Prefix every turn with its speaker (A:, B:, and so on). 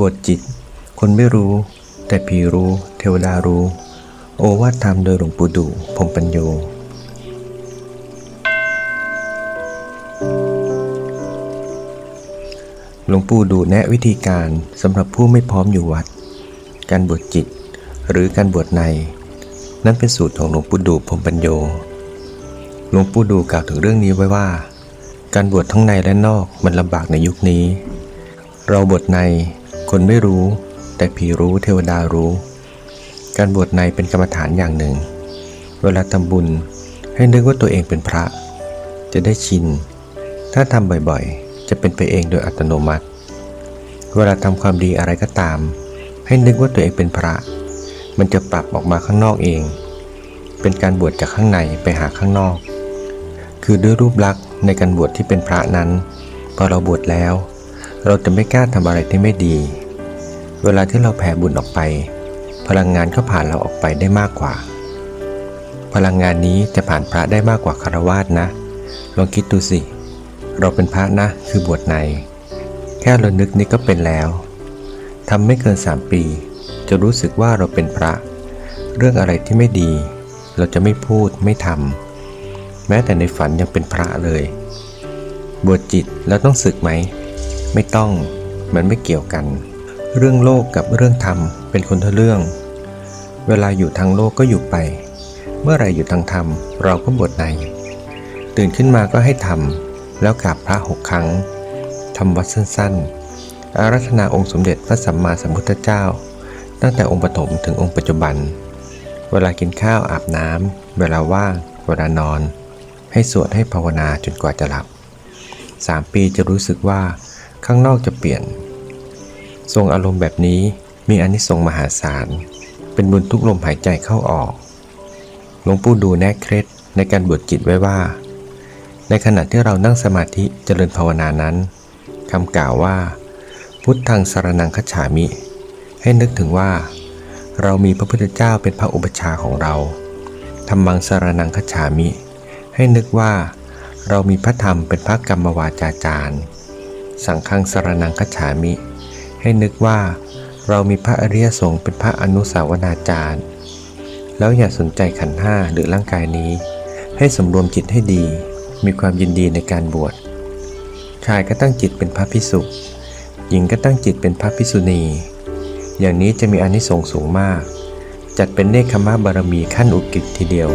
A: บทจิต คนไม่รู้ แต่ผีรู้ เทวดารู้ โอวาทธรรมโดยหลวงปู่ดูพรมปัญโยหลวงปู่ดูแนะวิธีการสำหรับผู้ไม่พร้อมอยู่วัด การบวชจิต หรือการบวชใน นั้นเป็นสูตรของหลวงปู่ดูพรมปัญโยหลวงปู่ดูกล่าวถึงเรื่องนี้ไว้ว่า การบวชทั้งในและนอกมันลำบากในยุคนี้ เราบวชใน คนไม่รู้ แต่ผีรู้เทวดารู้ การบวชในเป็นกรรมฐานอย่างหนึ่ง เวลาทำบุญให้นึกว่าตัวเองเป็นพระ จะได้ชิน ถ้าทำบ่อยๆ จะเป็นไปเองโดยอัตโนมัติ เวลาทำความดีอะไรก็ตาม ให้นึกว่าตัวเองเป็นพระ มันจะปรับออกมาข้างนอกเอง เป็นการบวชจากข้างในไปหาข้างนอก คือด้วยรูปลักษณ์ในการบวชที่เป็นพระนั้น พอเราบวชแล้ว เราจะไม่กล้าทำอะไรที่ไม่ดี เวลาที่เราแผ่บุญออกไป พลังงานก็ผ่านเราออกไปได้มากกว่า พลังงานนี้จะผ่านพระได้มากกว่าคารวาสนะ ลองคิดดูสิ เราเป็นพระนะคือบวชใน แค่เรานึกนี่ก็เป็นแล้วทำไม่เกินสามปี จะรู้สึกว่าเราเป็นพระ เรื่องอะไรที่ไม่ดี เราจะไม่พูดไม่ทำแม้แต่ในฝันยังเป็นพระเลย บวชจิตแล้วต้องศึกไหม ไม่ต้องมันไม่เกี่ยวกัน เรื่องโลกกับเรื่องธรรมเป็นคนละเรื่อง เวลาอยู่ทางโลกก็อยู่ไป เมื่อไรอยู่ทางธรรมเราก็บวชใน ตื่นขึ้นมาก็ให้ทำแล้วกราบพระหกครั้งทำวัดสั้นๆ อารัธนาองค์สมเด็จพระสัมมาสัมพุทธเจ้า ตั้งแต่องค์ปฐมถึงองค์ปัจจุบัน เวลากินข้าวอาบน้ำเวลาว่างเวลานอน ให้สวดให้ภาวนาจนกว่าจะหลับ3ปีจะรู้สึกว่าข้างนอกจะเปลี่ยน ทรงอารมณ์แบบนี้มีอนิสงส์มหาศาล เป็นบุญทุกลมหายใจเข้าออก หลวงปู่ดูแนะเคล็ดในการบวชจิตไว้ว่า ในขณะที่เรานั่งสมาธิเจริญภาวนานั้นคำกล่าวว่า พุทธังสารนังคัจฉามิ ให้นึกถึงว่า เรามีพระพุทธเจ้าเป็นพระอุปชฌาย์ของเราธรรมังสารนังคัจฉามิ ให้นึกว่าเรามีพระธรรมเป็นพระกรรมวาจาจารย์ สังฆังสารนังคัจฉามิ ให้นึกว่าเรามีพระอริยสงฆ์เป็นพระอนุสาวนาจารย์ แล้วอย่าสนใจขันธ์ห้าหรือร่างกายนี้ ให้สำรวมจิตให้ดี มีความยินดีในการบวช ชายก็ตั้งจิตเป็นพระพิสุหญิงก็ตั้งจิตเป็นพระพิสุณี อย่างนี้จะมีอนิสงส์สูงมาก จัดเป็นเนคขมะบารมีขั้นอุกฤษทีเดียว